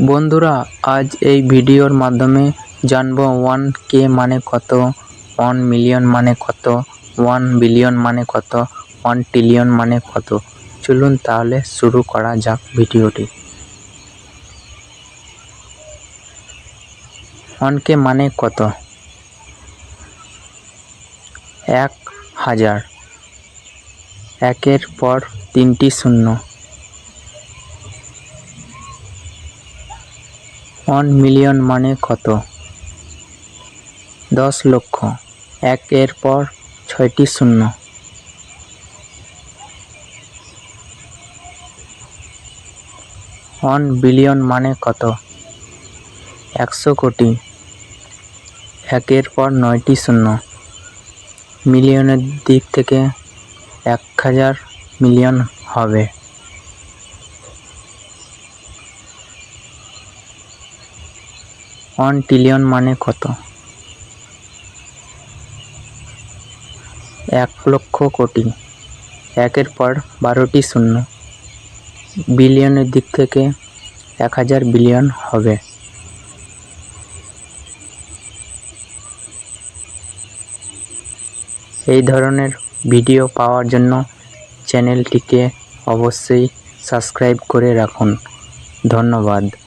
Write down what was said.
বন্ধুরা, আজ এই ভিডিওর মাধ্যমে জানব ওয়ান কে মানে কত ওয়ান মিলিয়ন মানে কত ওয়ান বিলিয়ন মানে কত ওয়ান ট্রিলিয়ন মানে কত। চলুন তাহলে শুরু করা যাক ভিডিওটি। ওয়ান কে মানে কত? এক হাজার। একের পর তিনটি শূন্য। ওয়ান মিলিয়ন মানে কত? দশ লক্ষ। এক এর পর ছয়টি শূন্য। ওয়ান বিলিয়ন মানে কত? একশো কোটি। একের পর নয়টি শূন্য। মিলিয়নের দিক থেকে এক হাজার মিলিয়ন হবে। ওয়ান ট্রিলিয়ন মানে কত? এক লক্ষ কোটি। একের পর বারোটি শূন্য। বিলিয়নের দিক থেকে এক হাজার বিলিয়ন হবে। এই ধরনের ভিডিও পাওয়ার জন্য চ্যানেলটিকে অবশ্যই সাবস্ক্রাইব করে রাখুন। ধন্যবাদ।